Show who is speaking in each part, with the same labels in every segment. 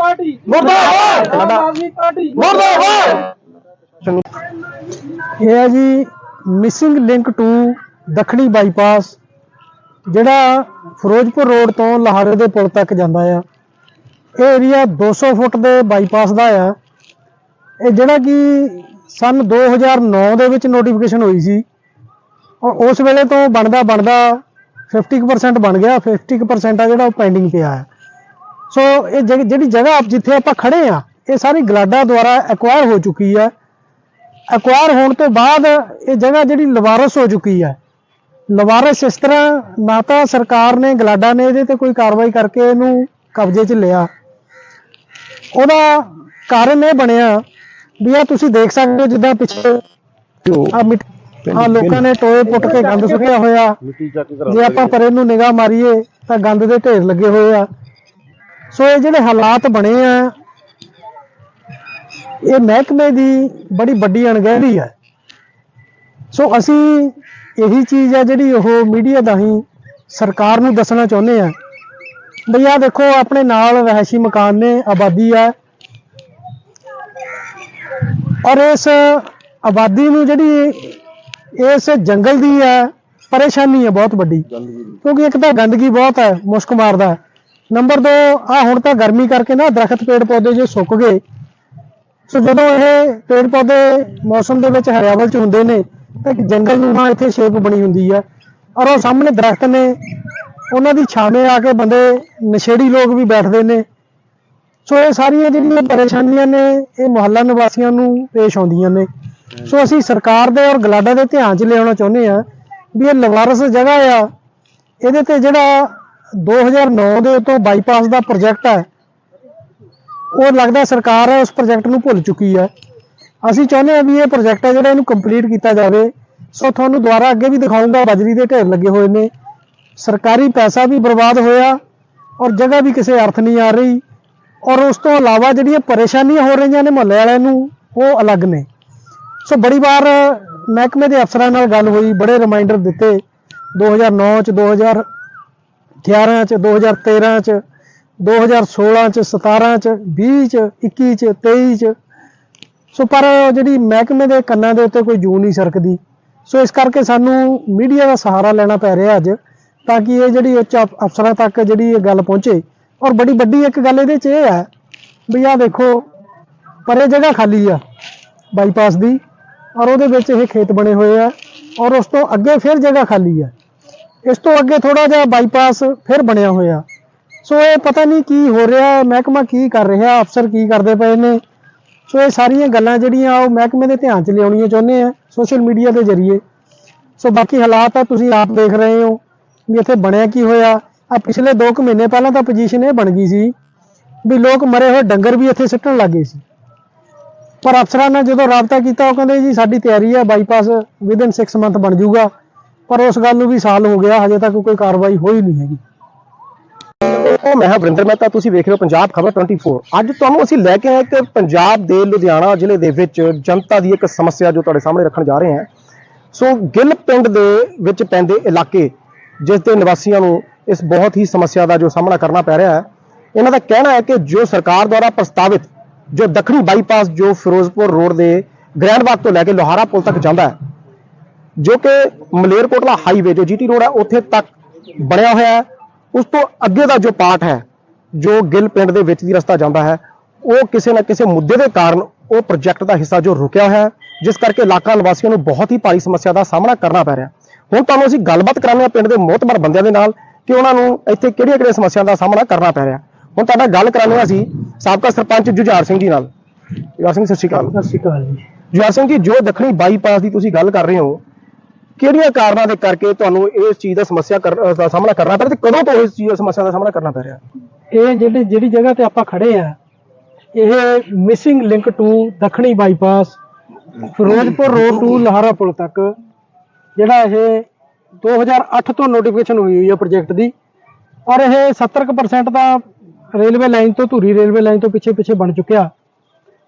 Speaker 1: Party.
Speaker 2: ਮੁਰਦਾਬਾਦ।
Speaker 1: Aam Aadmi party.
Speaker 2: ਮੁਰਦਾਬਾਦ!
Speaker 3: ਇਹ ਹੈ ਜੀ ਮਿਸਿੰਗ ਲਿੰਕ ਟੂ ਦੱਖਣੀ ਬਾਈਪਾਸ ਜਿਹੜਾ ਫਿਰੋਜ਼ਪੁਰ ਰੋਡ ਤੋਂ ਲਾਹੌਰੇ ਦੇ ਪੁਲ ਤੱਕ ਜਾਂਦਾ ਆ। ਇਹ ਏਰੀਆ 200 ਫੁੱਟ ਦੇ ਬਾਈਪਾਸ ਦਾ ਆ। ਇਹ ਜਿਹੜਾ ਕਿ ਸਨ 2009 ਦੇ ਵਿੱਚ ਨੋਟੀਫਿਕੇਸ਼ਨ ਹੋਈ ਸੀ। ਔਰ ਉਸ ਵੇਲੇ ਤੋਂ ਬਣਦਾ ਬਣਦਾ 50% ਬਣ ਗਿਆ। 50% ਆ ਜਿਹੜਾ ਉਹ ਪੈਂਡਿੰਗ ਪਿਆ ਹੈ ਸੋ ਇਹ ਜਗ- ਜਿਹੜੀ ਜਗ੍ਹਾ ਆਪ ਜਿੱਥੇ ਆਪਾਂ ਖੜੇ ਆ ਇਹ ਸਾਰੀ ਗਲਾਡਾ ਦੁਆਰਾ ਐਕਵਾਇਰ ਹੋ ਚੁੱਕੀ ਹੈ ਐਕਵਾਇਰ ਹੋਣ ਤੋਂ ਬਾਅਦ ਇਹ ਜਗ੍ਹਾ ਜਿਹੜੀ ਲਵਾਰਸ ਹੋ ਚੁੱਕੀ ਹੈ ਲਵਾਰਸ ਇਸ ਤਰ੍ਹਾਂ ਨਾ ਤਾਂ ਸਰਕਾਰ ਨੇ ਗਲਾਡਾ ਨੇ ਇਹਦੇ ਤੇ ਕੋਈ ਕਾਰਵਾਈ ਕਰਕੇ ਇਹਨੂੰ ਕਬਜ਼ੇ 'ਚ ਲਿਆ। ਉਹਦਾ ਕਾਰਨ ਇਹ ਬਣਿਆ ਵੀ ਆ ਤੁਸੀਂ ਦੇਖ ਸਕਦੇ ਹੋ ਜਿੱਦਾਂ ਪਿੱਛੇ ਆ ਆ ਲੋਕਾਂ ਨੇ ਟੋਏ ਪੁੱਟ ਕੇ ਗੰਦ ਸੁੱਟਿਆ ਹੋਇਆ। ਜੇ ਆਪਾਂ ਪਰੇ ਨੂੰ ਨਿਗਾਹ ਮਾਰੀਏ ਤਾਂ ਗੰਦ ਦੇ ਢੇਰ ਲੱਗੇ ਹੋਏ ਆ। ਸੋ ਇਹ ਜਿਹੜੇ ਹਾਲਾਤ ਬਣੇ ਆ ਇਹ ਮਹਿਕਮੇ ਦੀ ਬੜੀ ਵੱਡੀ ਅਣਗਹਿਲੀ ਹੈ ਸੋ ਅਸੀਂ ਇਹੀ ਚੀਜ਼ ਹੈ ਜਿਹੜੀ ਉਹ ਮੀਡੀਆ ਰਾਹੀਂ ਸਰਕਾਰ ਨੂੰ ਦੱਸਣਾ ਚਾਹੁੰਦੇ ਆ। ਬਈ ਆ ਦੇਖੋ ਆਪਣੇ ਨਾਲ ਰਹਿਸ਼ੀ ਮਕਾਨ ਨੇ ਆਬਾਦੀ ਆ। ਔਰ ਇਸ ਆਬਾਦੀ ਨੂੰ ਜਿਹੜੀ ਇਸ ਜੰਗਲ ਦੀ ਹੈ ਪਰੇਸ਼ਾਨੀ ਹੈ ਬਹੁਤ ਵੱਡੀ। ਕਿਉਂਕਿ ਇੱਕ ਤਾਂ ਗੰਦਗੀ ਬਹੁਤ ਹੈ ਮੁਸ਼ਕ ਮਾਰਦਾ। ਹੈ। ਨੰਬਰ 2 ਆ ਹੁਣ ਤਾਂ ਗਰਮੀ ਕਰਕੇ ਨਾ ਦਰਖਤ ਪੇੜ ਪੌਦੇ ਜੇ ਸੁੱਕ ਗਏ। ਸੋ ਜਦੋਂ ਇਹ ਪੇੜ ਪੌਦੇ ਮੌਸਮ ਦੇ ਵਿੱਚ ਹਰਿਆਵਲ ਚ ਹੁੰਦੇ ਨੇ, ਤਾਂ ਇੱਕ ਜੰਗਲ ਨੂੰ ਇੱਥੇ ਸ਼ੇਪ ਬਣੀ ਹੁੰਦੀ ਹੈ ਔਰ ਉਹ ਸਾਹਮਣੇ ਦਰਖਤ ਨੇ, ਉਹਨਾਂ ਦੀ ਛਾਵੇਂ ਆ ਕੇ ਬੰਦੇ ਨਸ਼ੇੜੀ ਲੋਕ ਵੀ ਬੈਠਦੇ ਨੇ। ਸੋ ਇਹ ਸਾਰੀਆਂ ਜਿਹੜੀਆਂ ਪਰੇਸ਼ਾਨੀਆਂ ਨੇ, ਇਹ ਮੁਹੱਲਾ ਨਿਵਾਸੀਆਂ ਨੂੰ ਪੇਸ਼ ਆਉਂਦੀਆਂ ਨੇ। ਸੋ ਅਸੀਂ ਸਰਕਾਰ ਦੇ ਔਰ ਗਲਾਡਾ ਦੇ ਧਿਆਨ 'ਚ ਲਿਆਉਣਾ ਚਾਹੁੰਦੇ ਆ ਵੀ ਇਹ ਲਵਾਰਸ ਜਗ੍ਹਾ ਆ। ਇਹਦੇ ਤੇ ਜਿਹੜਾ 2009 ਦੇ ਉਤੋਂ ਬਾਈਪਾਸ ਦਾ ਪ੍ਰੋਜੈਕਟ ਹੈ। ਉਹ ਲੱਗਦਾ ਸਰਕਾਰ ਉਸ ਪ੍ਰੋਜੈਕਟ ਨੂੰ ਭੁੱਲ ਚੁੱਕੀ ਹੈ। ਅਸੀਂ ਚਾਹੁੰਦੇ ਹਾਂ ਵੀ ਇਹ ਪ੍ਰੋਜੈਕਟ ਹੈ ਜਿਹੜਾ ਇਹਨੂੰ ਕੰਪਲੀਟ ਕੀਤਾ ਜਾਵੇ। ਸੋ ਤੁਹਾਨੂੰ ਦੁਬਾਰਾ ਅੱਗੇ ਵੀ ਦਿਖਾਉਂਗਾ ਬਜਰੀ ਦੇ ਢੇਰ ਲੱਗੇ ਹੋਏ ਨੇ। ਸਰਕਾਰੀ ਪੈਸਾ ਵੀ ਬਰਬਾਦ ਹੋਇਆ ਔਰ ਜਗ੍ਹਾ ਵੀ ਕਿਸੇ ਅਰਥ ਨਹੀਂ ਆ ਰਹੀ। ਔਰ ਉਸ ਤੋਂ ਇਲਾਵਾ ਜਿਹੜੀਆਂ ਪਰੇਸ਼ਾਨੀਆਂ ਹੋ ਰਹੀਆਂ ਨੇ ਮੁਹੱਲੇ ਵਾਲਿਆਂ ਨੂੰ, ਉਹ ਅਲੱਗ ਨੇ। ਸੋ ਬੜੀ ਵਾਰ ਮਹਿਕਮੇ ਦੇ ਅਫਸਰਾਂ ਨਾਲ ਗੱਲ ਹੋਈ, ਬੜੇ ਰਿਮਾਈਂਡਰ ਦਿੱਤੇ। 2009 ਚ 2011 ਚ 2013 ਚ 2016 ਚ 17 ਚ 20 ਚ 21 ਚ 23 ਚ। ਸੋ ਪਰ ਜਿਹੜੀ ਮਹਿਕਮੇ ਦੇ ਕੰਨਾਂ ਦੇ ਉੱਤੇ ਕੋਈ ਜੂ ਨਹੀਂ ਸਰਕਦੀ। ਸੋ ਇਸ ਕਰਕੇ ਸਾਨੂੰ ਮੀਡੀਆ ਦਾ ਸਹਾਰਾ ਲੈਣਾ ਪੈ ਰਿਹਾ ਅੱਜ, ਤਾਂ ਕਿ ਇਹ ਜਿਹੜੀ ਉੱਚ ਅਫ- ਅਫਸਰਾਂ ਤੱਕ ਜਿਹੜੀ ਇਹ ਗੱਲ ਪਹੁੰਚੇ। ਔਰ ਬੜੀ ਵੱਡੀ ਇੱਕ ਗੱਲ ਇਹਦੇ 'ਚ ਇਹ ਹੈ ਵੀ ਆਹ ਦੇਖੋ, ਪਰੇ ਜਗ੍ਹਾ ਖਾਲੀ ਆ, ਬਾਈਪਾਸ ਦੀ। ਔਰ ਉਹਦੇ ਵਿੱਚ ਇਹ ਖੇਤ ਬਣੇ ਹੋਏ ਆ। ਔਰ ਉਸ ਤੋਂ ਅੱਗੇ ਫਿਰ ਜਗ੍ਹਾ ਖਾਲੀ ਆ। ਇਸ ਤੋਂ ਅੱਗੇ ਥੋੜਾ ਜਿਹਾ ਬਾਈਪਾਸ ਫਿਰ ਬਣਿਆ ਹੋਇਆ। ਸੋ ਇਹ ਪਤਾ ਨਹੀਂ ਕੀ ਹੋ ਰਿਹਾ, ਮਹਿਕਮਾ ਕੀ ਕਰ ਰਿਹਾ, ਅਫਸਰ ਕੀ ਕਰਦੇ ਪਏ ਨੇ। ਸੋ ਇਹ ਸਾਰੀਆਂ ਗੱਲਾਂ ਜਿਹੜੀਆਂ ਉਹ ਮਹਿਕਮੇ ਦੇ ਧਿਆਨ 'ਚ ਲਿਆਉਣੀਆਂ ਚਾਹੁੰਦੇ ਆ ਸੋਸ਼ਲ ਮੀਡੀਆ ਦੇ ਜ਼ਰੀਏ। ਸੋ ਬਾਕੀ ਹਾਲਾਤ ਆ, ਤੁਸੀਂ ਆਪ ਦੇਖ ਰਹੇ ਹੋ ਵੀ ਇੱਥੇ ਬਣਿਆ ਕੀ ਹੋਇਆ। ਆ ਪਿਛਲੇ 2 ਕੁ ਮਹੀਨੇ ਪਹਿਲਾਂ ਤਾਂ ਪੋਜੀਸ਼ਨ ਇਹ ਬਣ ਗਈ ਸੀ ਵੀ ਲੋਕ ਮਰੇ ਹੋਏ ਡੰਗਰ ਵੀ ਇੱਥੇ ਸਿੱਟਣ ਲੱਗੇ ਸੀ। ਪਰ ਅਫਸਰਾਂ ਨਾਲ ਜਦੋਂ ਰਾਬਤਾ ਕੀਤਾ, ਉਹ ਕਹਿੰਦੇ ਜੀ ਸਾਡੀ ਤਿਆਰੀ ਹੈ ਬਾਈਪਾਸ ਵਿਦਨ 6 ਮੰਥ ਬਣ ਜਾਊਗਾ। ਪਰ ਉਸ ਗੱਲ ਨੂੰ ਵੀ ਸਾਲ ਹੋ ਗਿਆ, ਹਜੇ ਤੱਕ ਕੋਈ ਕਾਰਵਾਈ ਹੋਈ ਨਹੀਂ ਹੈਗੀ।
Speaker 2: ਉਹ ਮੈਂ ਹਾਂ ਵਰਿੰਦਰ ਮਹਿਤਾ, ਤੁਸੀਂ ਵੇਖ ਰਹੇ ਹੋ ਪੰਜਾਬ ਖਬਰ 24 ਅੱਜ ਤੁਹਾਨੂੰ ਅਸੀਂ ਲੈ ਕੇ ਆਏ ਕਿ ਪੰਜਾਬ ਦੇ ਲੁਧਿਆਣਾ ਜ਼ਿਲ੍ਹੇ ਦੇ ਵਿੱਚ ਜਨਤਾ ਦੀ ਇੱਕ ਸਮੱਸਿਆ ਜੋ ਤੁਹਾਡੇ ਸਾਹਮਣੇ ਰੱਖਣ ਜਾ ਰਹੇ ਹਾਂ। ਸੋ ਗਿੱਲ ਪਿੰਡ ਦੇ ਵਿੱਚ ਪੈਂਦੇ ਇਲਾਕੇ, ਜਿਸ ਦੇ ਨਿਵਾਸੀਆਂ ਨੂੰ ਇਸ ਬਹੁਤ ਹੀ ਸਮੱਸਿਆ ਦਾ ਜੋ ਸਾਹਮਣਾ ਕਰਨਾ ਪੈ ਰਿਹਾ ਹੈ, ਇਹਨਾਂ ਦਾ ਕਹਿਣਾ ਹੈ ਕਿ ਜੋ ਸਰਕਾਰ ਦੁਆਰਾ ਪ੍ਰਸਤਾਵਿਤ ਜੋ ਦੱਖਣੀ ਬਾਈਪਾਸ ਜੋ ਫਿਰੋਜ਼ਪੁਰ ਰੋਡ ਦੇ ਗ੍ਰੈਂਡਬਾਗ ਤੋਂ ਲੈ ਕੇ ਲੋਹਾਰਾ ਪੁਲ ਤੱਕ ਜਾਂਦਾ ਹੈ ਜੋ ਕਿ ਮਲੇਰਕੋਟਲਾ ਹਾਈਵੇ ਜੋ ਜੀਟੀ ਰੋਡ ਹੈ ਉੱਥੇ ਤੱਕ ਬਣਿਆ ਹੋਇਆ ਹੈ। ਉਸ ਤੋਂ ਅੱਗੇ ਦਾ ਜੋ ਪਾਰਟ ਹੈ ਜੋ ਗਿੱਲ ਪਿੰਡ ਦੇ ਵਿੱਚ ਦੀ ਰਸਤਾ ਜਾਂਦਾ ਹੈ ਉਹ ਕਿਸੇ ਨਾ ਕਿਸੇ ਮੁੱਦੇ ਦੇ ਕਾਰਨ ਉਹ ਪ੍ਰੋਜੈਕਟ ਦਾ ਹਿੱਸਾ ਜੋ ਰੁਕਿਆ ਹੋਇਆ ਹੈ ਜਿਸ ਕਰਕੇ ਇਲਾਕਾ ਨਿਵਾਸੀਆਂ ਨੂੰ ਬਹੁਤ ਹੀ ਭਾਰੀ ਸਮੱਸਿਆ ਦਾ ਸਾਹਮਣਾ ਕਰਨਾ ਪੈ ਰਿਹਾ ਹੁਣ ਤੁਹਾਨੂੰ ਅਸੀਂ ਗੱਲਬਾਤ ਕਰਾਂਗੇ ਪਿੰਡ ਦੇ ਮੋਹਤਬਰ ਬੰਦਿਆਂ ਦੇ ਨਾਲ ਕਿ ਉਹਨਾਂ ਨੂੰ ਇੱਥੇ ਕਿਹੜੀਆਂ ਕਿਹੜੀਆਂ ਸਮੱਸਿਆਵਾਂ ਦਾ ਸਾਹਮਣਾ ਕਰਨਾ ਪੈ ਰਿਹਾ ਹੁਣ ਤੁਹਾਡਾ ਗੱਲ ਕਰਾਂਗੇ ਅਸੀਂ ਸਾਬਕਾ ਸਰਪੰਚ ਜੁਝਾਰ ਸਿੰਘ ਜੀ ਨਾਲ। ਜੁਝਾਰ ਸਿੰਘ ਸਤਿ ਸ਼੍ਰੀ ਅਕਾਲ।
Speaker 3: ਸਤਿ ਸ਼੍ਰੀ ਅਕਾਲ ਜੀ।
Speaker 2: ਜੁਝਾਰ ਸਿੰਘ ਜੀ ਜੋ ਦੱਖਣੀ ਬਾਈਪਾਸ ਦੀ ਤੁਸੀਂ ਗੱਲ ਕਰ ਰਹੇ ਹੋ ਕਿਹੜੀਆਂ ਕਾਰਨਾਂ ਦੇ ਕਰਕੇ ਤੁਹਾਨੂੰ ਇਸ ਚੀਜ਼ ਦਾ ਸਮੱਸਿਆ ਕਰ- ਦਾ ਸਾਹਮਣਾ ਕਰਨਾ ਪੈ ਰਿਹਾ ਤੇ ਕਦੋਂ ਤੋਂ ਇਸ ਚੀਜ਼ ਦਾ ਸਮੱਸਿਆ ਦਾ ਸਾਹਮਣਾ ਕਰਨਾ ਪੈ ਰਿਹਾ?
Speaker 3: ਇਹ ਜਿਹੜੀ ਜਿਹੜੀ ਜਗ੍ਹਾ ਤੇ ਆਪਾਂ ਖੜੇ ਆ, ਇਹ ਮਿਸਿੰਗ ਲਿੰਕ ਟੂ ਦੱਖਣੀ bypass Ferozepur road to Lahara ਪੁਲ ਤੱਕ, ਜਿਹੜਾ ਇਹ 2008 ਤੋਂ ਨੋਟੀਫਿਕੇਸ਼ਨ ਹੋਈ ਹੋਈ ਹੈ ਪ੍ਰੋਜੈਕਟ ਦੀ। ਔਰ ਇਹ 70% ਦਾ ਰੇਲਵੇ ਲਾਈਨ ਤੋਂ ਧੂਰੀ ਰੇਲਵੇ ਲਾਈਨ ਤੋਂ ਪਿੱਛੇ ਪਿੱਛੇ ਬਣ ਚੁੱਕਿਆ।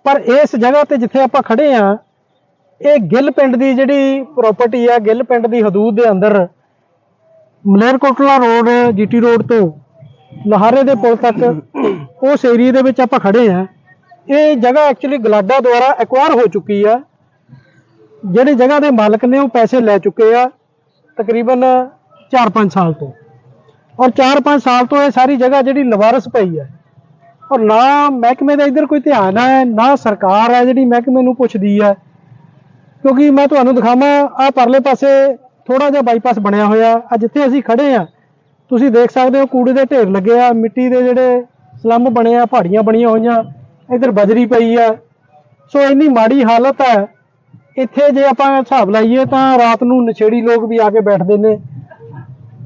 Speaker 3: ਪਰ ਇਸ ਜਗ੍ਹਾ ਤੇ ਜਿੱਥੇ ਆਪਾਂ ਖੜੇ ਆ ਇਹ ਗਿੱਲ ਪਿੰਡ ਦੀ ਜਿਹੜੀ ਪ੍ਰਾਪਰਟੀ ਆ, ਗਿੱਲ ਪਿੰਡ ਦੀ ਹਦੂਦ ਦੇ ਅੰਦਰ ਮਲੇਰਕੋਟਲਾ ਰੋਡ, ਜੀਟੀ ਰੋਡ ਤੋਂ ਲਹਾਰੇ ਦੇ ਪੁਲ ਤੱਕ ਉਸ ਏਰੀਆ ਦੇ ਵਿੱਚ ਆਪਾਂ ਖੜੇ ਆ। ਇਹ ਜਗ੍ਹਾ ਐਕਚੁਅਲੀ ਗਲਾਡਾ ਦੁਆਰਾ ਐਕਵਾਇਰ ਹੋ ਚੁੱਕੀ ਆ। ਜਿਹੜੀ ਜਗ੍ਹਾ ਦੇ ਮਾਲਕ ਨੇ ਉਹ ਪੈਸੇ ਲੈ ਚੁੱਕੇ ਆ ਤਕਰੀਬਨ 4-5 ਸਾਲ ਤੋਂ। ਔਰ 4-5 ਸਾਲ ਤੋਂ ਇਹ ਸਾਰੀ ਜਗ੍ਹਾ ਜਿਹੜੀ ਲਵਾਰਸ ਪਈ ਹੈ ਔਰ ਨਾ ਮਹਿਕਮੇ ਦਾ ਇੱਧਰ ਕੋਈ ਧਿਆਨ ਹੈ ਨਾ ਸਰਕਾਰ ਹੈ ਜਿਹੜੀ ਮਹਿਕਮੇ ਨੂੰ ਪੁੱਛਦੀ ਹੈ ਕਿਉਂਕਿ ਮੈਂ ਤੁਹਾਨੂੰ ਦਿਖਾਵਾਂ ਆ ਪਰਲੇ ਪਾਸੇ ਥੋੜਾ ਜਿਹਾ ਬਾਈਪਾਸ ਬਣਿਆ ਹੋਇਆ। ਆ ਜਿੱਥੇ ਅਸੀਂ ਖੜੇ ਆ, ਤੁਸੀਂ ਦੇਖ ਸਕਦੇ ਹੋ ਕੂੜੇ ਦੇ ਢੇਰ ਲੱਗੇ ਆ, ਮਿੱਟੀ ਦੇ ਜਿਹੜੇ ਸਲੰਮ ਬਣੇ ਆ, ਪਹਾੜੀਆਂ ਬਣੀਆਂ ਹੋਈਆਂ, ਇੱਧਰ ਬਜਰੀ ਪਈ ਆ। ਸੋ ਇੰਨੀ ਮਾੜੀ ਹਾਲਤ ਹੈ ਇੱਥੇ ਜੇ ਆਪਾਂ ਹਿਸਾਬ ਲਾਈਏ ਤਾਂ ਰਾਤ ਨੂੰ ਨਸ਼ੇੜੀ ਲੋਕ ਵੀ ਆ ਕੇ ਬੈਠਦੇ ਨੇ।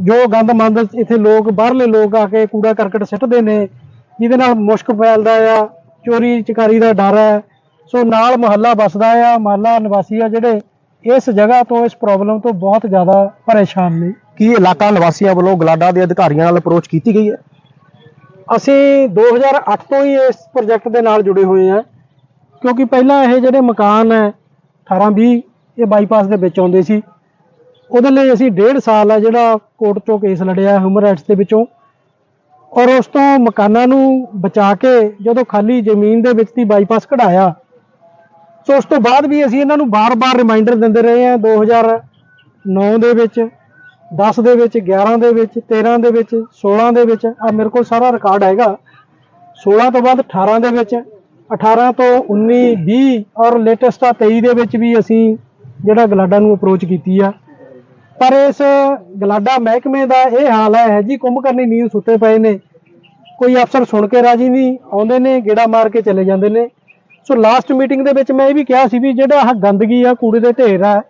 Speaker 3: ਜੋ ਗੰਦ ਮੰਦ ਇੱਥੇ ਲੋਕ, ਬਾਹਰਲੇ ਲੋਕ ਆ ਕੇ ਕੂੜਾ ਕਰਕਟ ਸਿੱਟਦੇ ਨੇ, ਜਿਹਦੇ ਨਾਲ ਮੁਸ਼ਕ ਫੈਲਦਾ ਆ ਚੋਰੀ ਚਕਾਰੀ ਦਾ ਡਰ ਹੈ। ਸੋ ਨਾਲ ਮੁਹੱਲਾ ਵਸਦਾ ਆ ਮੁਹੱਲਾ ਨਿਵਾਸੀ ਆ ਜਿਹੜੇ ਇਸ ਜਗ੍ਹਾ ਤੋਂ ਇਸ ਪ੍ਰੋਬਲਮ ਤੋਂ ਬਹੁਤ ਜ਼ਿਆਦਾ ਪਰੇਸ਼ਾਨ ਨੇ।
Speaker 2: ਕੀ ਇਲਾਕਾ ਨਿਵਾਸੀਆਂ ਵੱਲੋਂ ਗਲਾਡਾ ਦੇ ਅਧਿਕਾਰੀਆਂ ਨਾਲ ਅਪਰੋਚ ਕੀਤੀ ਗਈ ਹੈ?
Speaker 3: ਅਸੀਂ 2008 ਤੋਂ ਹੀ ਇਸ ਪ੍ਰੋਜੈਕਟ ਦੇ ਨਾਲ ਜੁੜੇ ਹੋਏ ਹਾਂ ਕਿਉਂਕਿ ਪਹਿਲਾਂ ਇਹ ਜਿਹੜੇ ਮਕਾਨ ਹੈ 18 20 ਇਹ ਬਾਈਪਾਸ ਦੇ ਵਿੱਚ ਆਉਂਦੇ ਸੀ। ਉਹਦੇ ਲਈ ਅਸੀਂ ਡੇਢ ਸਾਲ ਆ ਜਿਹੜਾ ਕੋਰਟ ਤੋਂ ਕੇਸ ਲੜਿਆ ਹਿਊਮਨ ਰਾਈਟਸ ਦੇ ਵਿੱਚੋਂ। ਔਰ ਉਸ ਤੋਂ ਮਕਾਨਾਂ ਨੂੰ ਬਚਾ ਕੇ ਜਦੋਂ ਖਾਲੀ ਜ਼ਮੀਨ ਦੇ ਵਿੱਚ ਦੀ ਬਾਈਪਾਸ ਕਢਾਇਆ ਸੋ ਉਸ ਤੋਂ ਬਾਅਦ ਵੀ ਅਸੀਂ ਇਹਨਾਂ ਨੂੰ ਬਾਰ-ਬਾਰ ਰਿਮਾਈਂਡਰ ਦਿੰਦੇ ਰਹੇ ਹਾਂ 2009 ਦੇ ਵਿੱਚ 10 ਦੇ ਵਿੱਚ 11 ਦੇ ਵਿੱਚ 13 ਦੇ ਵਿੱਚ 16 ਦੇ ਵਿੱਚ ਆ ਮੇਰੇ ਕੋਲ ਸਾਰਾ ਰਿਕਾਰਡ ਹੈਗਾ। 16 ਤੋਂ ਬਾਅਦ 18 ਦੇ ਵਿੱਚ 18 ਤੋਂ 19 20 ਔਰ ਲੇਟੈਸਟ ਆ 23 ਦੇ ਵਿੱਚ ਵੀ ਅਸੀਂ ਜਿਹੜਾ ਗਲਾਡਾ ਨੂੰ ਅਪਰੋਚ ਕੀਤੀ ਆ। ਪਰ ਇਸ ਗਲਾਡਾ ਮਹਿਕਮੇ ਦਾ ਇਹ ਹਾਲ ਹੈ ਜੀ ਕੁੰਭ ਕਰਨੀ ਨੀਂਦ ਸੁੱਤੇ ਪਏ ਨੇ। ਕੋਈ ਅਫਸਰ ਸੁਣ ਕੇ ਰਾਜੀ ਨਹੀਂ, ਆਉਂਦੇ ਨੇ, ਗੇੜਾ ਮਾਰ ਕੇ ਚਲੇ ਜਾਂਦੇ ਨੇ। ਸੋ ਲਾਸਟ ਮੀਟਿੰਗ ਦੇ ਵਿੱਚ ਮੈਂ ਇਹ ਵੀ ਕਿਹਾ ਸੀ ਵੀ ਜਿਹੜਾ ਆਹ ਗੰਦਗੀ ਆ, ਕੂੜੇ ਦੇ ਢੇਰ ਆ,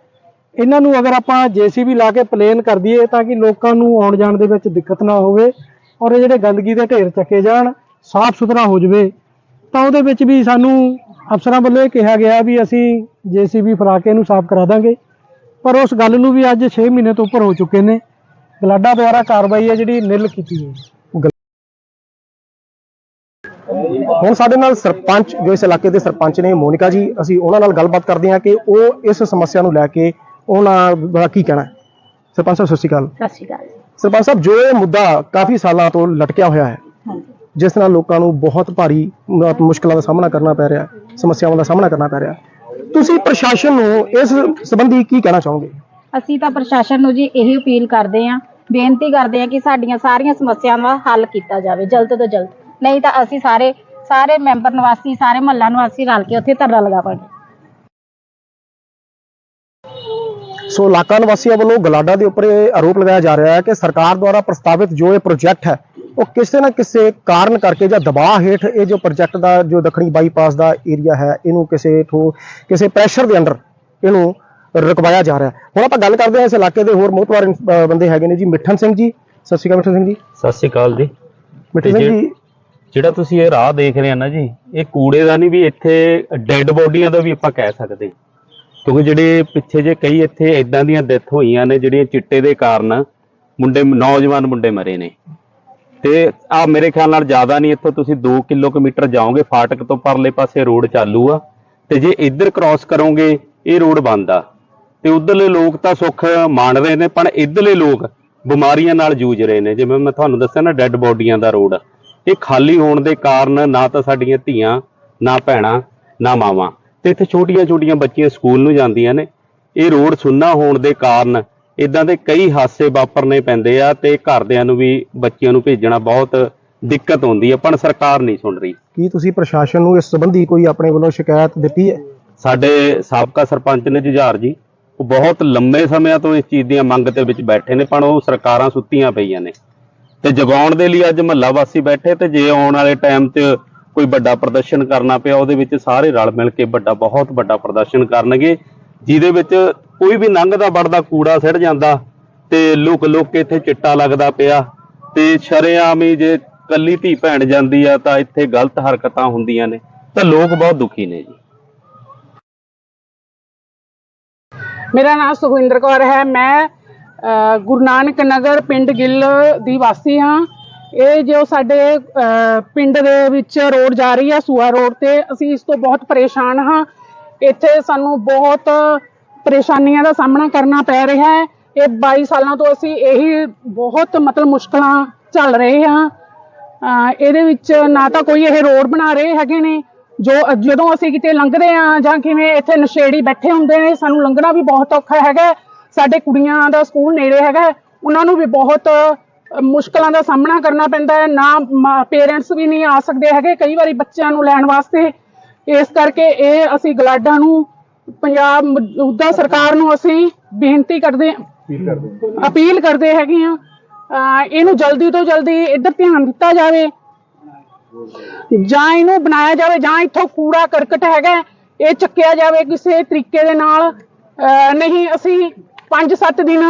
Speaker 3: ਇਹਨਾਂ ਨੂੰ ਅਗਰ ਆਪਾਂ ਜੀਸੀਬੀ ਲਾ ਕੇ ਪਲੇਨ ਕਰ ਦਈਏ ਤਾਂ ਕਿ ਲੋਕਾਂ ਨੂੰ ਆਉਣ ਜਾਣ ਦੇ ਵਿੱਚ ਦਿੱਕਤ ਨਾ ਹੋਵੇ ਔਰ ਇਹ ਜਿਹੜੇ ਗੰਦਗੀ ਦੇ ਢੇਰ ਚੱਕੇ ਜਾਣ, ਸਾਫ਼ ਸੁਥਰਾ ਹੋ ਜਾਵੇ, ਤਾਂ ਉਹਦੇ ਵਿੱਚ ਵੀ ਸਾਨੂੰ ਅਫਸਰਾਂ ਵੱਲੋਂ ਇਹ ਕਿਹਾ ਗਿਆ ਵੀ ਅਸੀਂ ਜੀਸੀਬੀ ਫਰਾ ਕੇ ਇਹਨੂੰ ਸਾਫ਼ ਕਰਾ ਦਾਂਗੇ। ਪਰ ਉਸ ਗੱਲ ਨੂੰ ਵੀ ਅੱਜ 6 ਮਹੀਨੇ ਤੋਂ ਉੱਪਰ ਹੋ ਚੁੱਕੇ ਨੇ। ਗਲਾਡਾ ਦੁਆਰਾ ਕਾਰਵਾਈ ਹੈ ਜਿਹੜੀ ਨਿਲ ਕੀਤੀ ਗਈ
Speaker 2: ਹੁਣ ਸਾਡੇ ਨਾਲ ਸਰਪੰਚ ਜੋ ਇਸ ਇਲਾਕੇ ਦੇ ਸਰਪੰਚ ਨੇ ਮੋਨਿਕਾ ਜੀ ਅਸੀਂ ਉਹਨਾਂ ਨਾਲ ਗੱਲਬਾਤ ਕਰਦੇ ਹਾਂ ਕਿ ਉਹ ਇਸ ਸਮੱਸਿਆ ਨੂੰ ਲੈ ਕੇ ਉਹਨਾਂ ਦਾ ਕੀ ਕਹਿਣਾ ਹੈ। ਸਰਪੰਚ ਸਾਹਿਬ ਸਤਿ ਸ਼੍ਰੀ ਅਕਾਲ।
Speaker 1: ਸਤਿ ਸ਼੍ਰੀ ਅਕਾਲ
Speaker 2: ਸਰਪੰਚ ਸਾਹਿਬ ਜੋ ਇਹ ਮੁੱਦਾ ਕਾਫੀ ਸਾਲਾਂ ਤੋਂ ਲਟਕਿਆ ਹੋਇਆ ਹੈ ਜਿਸ ਨਾਲ ਲੋਕਾਂ ਨੂੰ ਬਹੁਤ ਭਾਰੀ ਮੁਸ਼ਕਲਾਂ ਦਾ ਸਾਹਮਣਾ ਕਰਨਾ ਪੈ ਰਿਹਾ ਸਮੱਸਿਆਵਾਂ ਦਾ ਸਾਹਮਣਾ ਕਰਨਾ ਪੈ ਰਿਹਾ ਤੁਸੀਂ ਪ੍ਰਸ਼ਾਸਨ ਨੂੰ ਇਸ ਸੰਬੰਧੀ ਕੀ ਕਹਿਣਾ ਚਾਹੋਗੇ?
Speaker 1: ਅਸੀਂ ਤਾਂ ਪ੍ਰਸ਼ਾਸਨ ਨੂੰ ਜੀ ਇਹੀ ਅਪੀਲ ਕਰਦੇ ਆਂ ਬੇਨਤੀ ਕਰਦੇ ਆਂ ਕਿ ਸਾਡੀਆਂ ਸਾਰੀਆਂ ਸਮੱਸਿਆਵਾਂ ਦਾ ਹੱਲ ਕੀਤਾ ਜਾਵੇ ਜਲਦ ਤੋਂ ਜਲਦ। ਨਹੀਂ ਤਾਂ ਅਸੀਂ ਸਾਰੇ ਸਾਰੇ ਮੈਂਬਰ ਨਿਵਾਸੀ ਸਾਰੇ ਮਹੱਲਾ ਨਿਵਾਸੀ ਰਲ ਕੇ ਉੱਥੇ ਧਰਨਾ ਲਗਾਵਾਂਗੇ
Speaker 2: ਸੋ ਇਲਾਕਾ ਨਿਵਾਸੀਆਂ ਵੱਲੋਂ ਗਲਾਡਾ ਦੇ ਉੱਪਰ ਇਹ ਆਰੋਪ ਲਗਾਇਆ ਜਾ ਰਿਹਾ ਹੈ ਕਿ ਸਰਕਾਰ ਦੁਆਰਾ ਪ੍ਰਸਤਾਵਿਤ ਜੋ ਇਹ ਪ੍ਰੋਜੈਕਟ ਹੈ ਉਹ ਕਿਸੇ ਨਾ ਕਿਸੇ ਕਾਰਨ ਕਰਕੇ ਜਾਂ ਦਬਾਅ ਹੇਠ ਇਹ ਜੋ ਪ੍ਰੋਜੈਕਟ ਦਾ ਜੋ ਦੱਖਣੀ ਬਾਈਪਾਸ ਦਾ ਏਰੀਆ ਹੈ ਇਹਨੂੰ ਕਿਸੇ ਠੋ ਕਿਸੇ ਪ੍ਰੈਸ਼ਰ ਦੇ ਅੰਡਰ ਇਹਨੂੰ ਰੁਕਵਾਇਆ ਜਾ ਰਿਹਾ ਹੈ। ਹੁਣ ਆਪਾਂ ਗੱਲ ਕਰਦੇ ਹਾਂ ਇਸ ਇਲਾਕੇ ਦੇ ਹੋਰ ਮੋਹਤਵਾਰ ਬੰਦੇ ਹੈਗੇ ਨੇ ਜੀ ਮਿੱਠਨ ਸਿੰਘ ਜੀ। ਸਤਿ ਸ਼੍ਰੀ ਅਕਾਲ ਮਿੱਠਨ ਸਿੰਘ ਜੀ।
Speaker 4: ਸਤਿ ਸ਼੍ਰੀ ਅਕਾਲ ਜੀ।
Speaker 2: ਮਿੱਠਨ
Speaker 4: ਤੇ
Speaker 2: ਸਿੰਘ
Speaker 4: ਜੀ ਜਿਹੜਾ ਤੁਸੀਂ ਇਹ ਰਾਹ ਦੇਖ ਰਹੇ ਆ ਨਾ ਜੀ, ਇਹ ਕੂੜੇ ਦਾ ਨਹੀਂ ਵੀ ਇੱਥੇ ਡੈੱਡ ਬੋਡੀਆਂ ਦਾ ਵੀ ਆਪਾਂ ਕਹਿ ਸਕਦੇ। ਕਿਉਂਕਿ ਜਿਹੜੇ ਪਿੱਛੇ ਜੇ ਕਈ ਇੱਥੇ ਇਦਾਂ ਦੀਆਂ ਡੈਥ ਹੋਈਆਂ ਨੇ, ਜਿਹੜੀਆਂ ਚਿੱਟੇ ਦੇ ਕਾਰਨ ਮੁੰਡੇ, ਨੌਜਵਾਨ ਮੁੰਡੇ ਮਰੇ ਨੇ। ਤੇ ਆ ਮੇਰੇ ਖਿਆਲ ਨਾਲ ਜ਼ਿਆਦਾ ਨਹੀਂ, ਇੱਥੋਂ ਤੁਸੀਂ 2 ਕਿਲੋਮੀਟਰ ਜਾਓਗੇ, ਫਾਟਕ ਤੋਂ ਪਰਲੇ ਪਾਸੇ ਰੋਡ ਚਾਲੂ ਆ। ਤੇ ਜੇ ਇੱਧਰ ਕ੍ਰਾਸ ਕਰੋਗੇ, ਇਹ ਰੋਡ ਬੰਦ ਆ। ਤੇ ਉਧਰਲੇ ਲੋਕ ਤਾਂ ਸੁੱਖ ਮਾਣ ਰਹੇ ਨੇ, ਪਰ ਇੱਧਰਲੇ ਲੋਕ ਬਿਮਾਰੀਆਂ ਨਾਲ ਜੂਝ ਰਹੇ ਨੇ। ਜਿਵੇਂ ਮੈਂ ਤੁਹਾਨੂੰ ਦੱਸਿਆ ਨਾ ਡੈੱਡ ਬੋਡੀਆਂ ਦਾ ਰੋਡ। ਇਹ ਖਾਲੀ ਹੋਣ ਦੇ ਕਾਰਨ ਨਾ ਤਾਂ ਸਾਡੀਆਂ ਧੀਆਂ ਨਾ ਭੈਣਾਂ ਨਾ ਮਾਵਾਂ। ਤੇ ਇੱਥੇ ਛੋਟੀਆਂ-ਛੋਟੀਆਂ ਬੱਚੀਆਂ ਸਕੂਲ ਨੂੰ ਜਾਂਦੀਆਂ ਨੇ। ਇਹ ਰੋਡ ਸੁੰਨਾ ਹੋਣ ਦੇ ਕਾਰਨ ਇਦਾਂ ਦੇ ਕਈ ਹਾਦਸੇ ਵਾਪਰਨੇ ਪੈਂਦੇ ਆ ਤੇ ਘਰਦਿਆਂ ਨੂੰ ਵੀ ਬੱਚਿਆਂ ਨੂੰ ਭੇਜਣਾ ਬਹੁਤ ਦਿੱਕਤ ਹੁੰਦੀ ਹੈ ਪਰ ਸਰਕਾਰ ਨਹੀਂ ਸੁਣ ਰਹੀ।
Speaker 2: ਕੀ ਤੁਸੀਂ ਪ੍ਰਸ਼ਾਸਨ ਨੂੰ ਇਸ ਸੰਬੰਧੀ ਕੋਈ ਆਪਣੇ ਵੱਲੋਂ ਸ਼ਿਕਾਇਤ ਦਿੱਤੀ ਹੈ?
Speaker 4: ਸਾਡੇ ਸਾਬਕਾ ਸਰਪੰਚ ਨੇ ਜੁਝਾਰ ਜੀ ਉਹ ਬਹੁਤ ਲੰਮੇ ਸਮਿਆਂ ਤੋਂ ਇਸ ਚੀਜ਼ ਦੀਆਂ ਮੰਗ ਦੇ ਵਿੱਚ ਬੈਠੇ ਨੇ ਪਰ ਉਹ ਸਰਕਾਰਾਂ ਸੁੱਤੀਆਂ ਪਈਆਂ ਨੇ। ਤੇ ਜਗਾਉਣ ਦੇ ਲਈ ਅੱਜ ਮਹੱਲਾ ਵਾਸੀ ਬੈਠੇ ਤੇ ਜੇ ਆਉਣ ਵਾਲੇ ਟਾਈਮ 'ਚ ਕੋਈ ਵੱਡਾ ਪ੍ਰਦਰਸ਼ਨ ਕਰਨਾ ਪਿਆ, ਉਹਦੇ ਵਿੱਚ ਸਾਰੇ ਰਲ ਮਿਲ ਕੇ ਵੱਡਾ, ਬਹੁਤ ਵੱਡਾ ਪ੍ਰਦਰਸ਼ਨ ਕਰਨਗੇ, ਜਿਹਦੇ ਵਿੱਚ ਕੋਈ ਵੀ ਲੰਘਦਾ ਵੜਦਾ ਕੂੜਾ ਸਿੱਟ ਜਾਂਦਾ ਤੇ ਲੁਕ ਲੁਕ ਕੇ ਇੱਥੇ ਚਿੱਟਾ ਲੱਗਦਾ ਪਿਆ ਤੇ ਸ਼ਰੇਆਮ ਹੀ ਜੇ ਕੱਲੀ ਧੀ ਭੈਣ ਜਾਂਦੀ ਆ ਤਾਂ ਇੱਥੇ ਗਲਤ ਹਰਕਤਾਂ ਹੁੰਦੀਆਂ ਨੇ, ਤਾਂ ਲੋਕ ਬਹੁਤ ਦੁਖੀ ਨੇ ਜੀ।
Speaker 5: ਮੇਰਾ ਨਾਮ ਸੁਖਵਿੰਦਰ ਕੌਰ ਹੈ, ਮੈਂ ਗੁਰੂ ਨਾਨਕ ਨਗਰ ਪਿੰਡ ਗਿੱਲ ਦੀ ਵਾਸੀ ਹਾਂ। ਇਹ ਜੋ ਸਾਡੇ ਪਿੰਡ ਦੇ ਵਿੱਚ ਰੋਡ ਜਾ ਰਹੀ ਹੈ ਸੂਆ ਰੋਡ ਤੇ, ਅਸੀਂ ਇਸ ਤੋਂ ਬਹੁਤ ਪਰੇਸ਼ਾਨ ਹਾਂ। ਇੱਥੇ ਸਾਨੂੰ ਬਹੁਤ ਪਰੇਸ਼ਾਨੀਆਂ ਦਾ ਸਾਹਮਣਾ ਕਰਨਾ ਪੈ ਰਿਹਾ ਹੈ। ਇਹ 22 ਸਾਲਾਂ ਤੋਂ ਅਸੀਂ ਇਹੀ ਬਹੁਤ ਮਤਲਬ ਮੁਸ਼ਕਲਾਂ ਝੱਲ ਰਹੇ ਹਾਂ। ਇਹਦੇ ਵਿੱਚ ਨਾ ਤਾਂ ਕੋਈ ਇਹ ਰੋਡ ਬਣਾ ਰਹੇ ਹੈਗੇ ਨੇ, ਜੋ ਜਦੋਂ ਅਸੀਂ ਕਿਤੇ ਲੰਘਦੇ ਆ ਜਾਂ ਕਿਵੇਂ ਇੱਥੇ ਨਸ਼ੇੜੀ ਬੈਠੇ ਹੁੰਦੇ ਨੇ, ਸਾਨੂੰ ਲੰਘਣਾ ਵੀ ਬਹੁਤ ਔਖਾ ਹੈਗਾ। ਸਾਡੇ ਕੁੜੀਆਂ ਦਾ ਸਕੂਲ ਨੇੜੇ ਹੈਗਾ ਉਹਨਾਂ ਨੂੰ ਵੀ ਬਹੁਤ ਮੁਸ਼ਕਲਾਂ ਦਾ ਸਾਹਮਣਾ ਕਰਨਾ ਪੈਂਦਾ ਹੈ। ਨਾ ਪੇਰੈਂਟਸ ਵੀ ਨਹੀਂ ਆ ਸਕਦੇ ਹੈਗੇ। ਕਈ ਵਾਰੀ ਬੱਚਿਆਂ ਨੂੰ ਲੈਣ ਵਾਸਤੇ ਇਸ ਕਰਕੇ ਇਹ ਅਸੀਂ ਗਲਾਡਾ ਨੂੰ ਪੰਜਾਬ ਮੌਜੂਦਾ ਸਰਕਾਰ ਨੂੰ ਅਸੀਂ ਬੇਨਤੀ ਕਰਦੇ ਅਪੀਲ ਕਰਦੇ ਹੈਗੇ ਆ ਇਹਨੂੰ ਜਲਦੀ ਤੋਂ ਜਲਦੀ ਇੱਧਰ ਧਿਆਨ ਦਿੱਤਾ ਜਾਵੇ। ਜਾਂ ਇਹਨੂੰ ਬਣਾਇਆ ਜਾਵੇ ਜਾਂ ਇੱਥੋਂ ਕੂੜਾ ਕਰਕਟ ਹੈਗਾ ਇਹ ਚੱਕਿਆ ਜਾਵੇ ਕਿਸੇ ਤਰੀਕੇ ਦੇ ਨਾਲ। ਨਹੀਂ ਅਸੀਂ 5-7 ਦਿਨ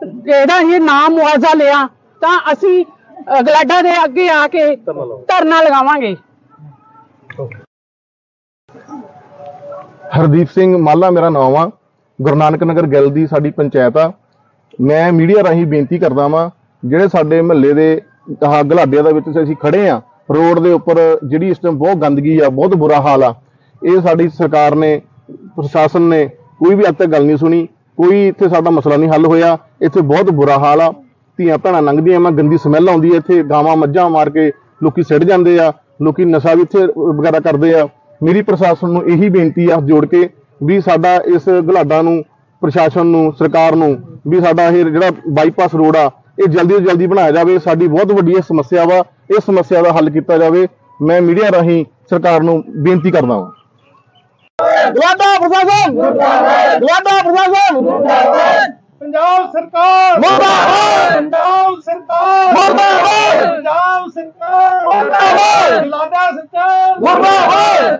Speaker 5: ਇਹਦਾ ਇਹ ਨਾਮ ਮੁਆਵਜ਼ਾ ਲਿਆ, ਤਾਂ ਅਸੀਂ ਗਲਾਡਾ ਦੇ ਅੱਗੇ ਆ ਕੇ ਧਰਨਾ ਲਗਾਵਾਂਗੇ।
Speaker 6: ਹਰਦੀਪ ਸਿੰਘ ਮਾਲਾ ਮੇਰਾ ਨਾਮ ਆ। ਗੁਰੂ ਨਾਨਕ ਨਗਰ ਗਿੱਲ ਦੀ ਸਾਡੀ ਪੰਚਾਇਤ ਆ। ਮੈਂ ਮੀਡੀਆ ਰਾਹੀਂ ਬੇਨਤੀ ਕਰਦਾ ਵਾਂ, ਜਿਹੜੇ ਸਾਡੇ ਮਹੱਲੇ ਦੇ, ਆਹ ਗਲਾਡਿਆਂ ਦੇ ਵਿੱਚ ਅਸੀਂ ਖੜੇ ਆ, ਰੋਡ ਦੇ ਉੱਪਰ ਜਿਹੜੀ ਇਸ ਟਾਈਮ ਬਹੁਤ ਗੰਦਗੀ ਆ, ਬਹੁਤ ਬੁਰਾ ਹਾਲ ਆ। ਇਹ ਸਾਡੀ ਸਰਕਾਰ ਨੇ, ਪ੍ਰਸ਼ਾਸਨ ਨੇ ਕੋਈ ਵੀ ਅੱਜ ਤੱਕ ਗੱਲ ਨਹੀਂ ਸੁਣੀ। ਕੋਈ ਇੱਥੇ ਸਾਡਾ ਮਸਲਾ ਨਹੀਂ ਹੱਲ ਹੋਇਆ, ਇੱਥੇ ਬਹੁਤ ਬੁਰਾ ਹਾਲ ਆ। ਧੀਆਂ ਭੈਣਾਂ ਲੰਘਦੀਆਂ, ਮੈਂ ਗੰਦੀ ਸਮੈਲ ਆਉਂਦੀ ਹੈ ਇੱਥੇ, ਗਾਵਾਂ ਮੱਝਾਂ ਮਾਰ ਕੇ ਲੋਕੀ ਸਿੱਟ ਜਾਂਦੇ ਆ, ਲੋਕੀ ਨਸ਼ਾ ਵੀ ਇੱਥੇ ਵਗੈਰਾ ਕਰਦੇ ਆ। ਮੇਰੀ ਪ੍ਰਸ਼ਾਸਨ ਨੂੰ ਇਹੀ ਬੇਨਤੀ ਆ ਜੋੜ ਕੇ ਵੀ ਸਾਡਾ ਇਸ ਗਲਾਡਾ ਨੂੰ, ਪ੍ਰਸ਼ਾਸਨ ਨੂੰ, ਸਰਕਾਰ ਨੂੰ ਵੀ ਸਾਡਾ ਇਹ ਜਿਹੜਾ ਬਾਈਪਾਸ ਰੋਡ ਆ, ਇਹ ਜਲਦੀ ਤੋਂ ਜਲਦੀ ਬਣਾਇਆ ਜਾਵੇ। ਸਾਡੀ ਬਹੁਤ ਵੱਡੀ ਇਹ ਸਮੱਸਿਆ ਵਾ ਇਸ ਸਮੱਸਿਆ ਦਾ ਹੱਲ ਕੀਤਾ ਜਾਵੇ। ਮੈਂ ਮੀਡੀਆ ਰਾਹੀਂ ਸਰਕਾਰ ਨੂੰ ਬੇਨਤੀ ਕਰਦਾ ਹਾਂ
Speaker 2: ਗਲਾਡਾ ਪ੍ਰਸ਼ਾਸਨ ਗਲਾਡਾ ਪ੍ਰਸ਼ਾਸਨ
Speaker 3: ਪੰਜਾਬ ਸਰਕਾਰ।
Speaker 2: ਮੁਰਦਾਬਾਦ।
Speaker 3: ਪੰਜਾਬ ਸਰਕਾਰ।
Speaker 2: ਮੁਰਦਾਬਾਦ।
Speaker 3: ਪੰਜਾਬ ਸਰਕਾਰ।
Speaker 2: ਮੁਰਦਾਬਾਦ।
Speaker 3: ਲਾਡਾ ਸਰਕਾਰ
Speaker 2: ਮੁਰਦਾਬਾਦ।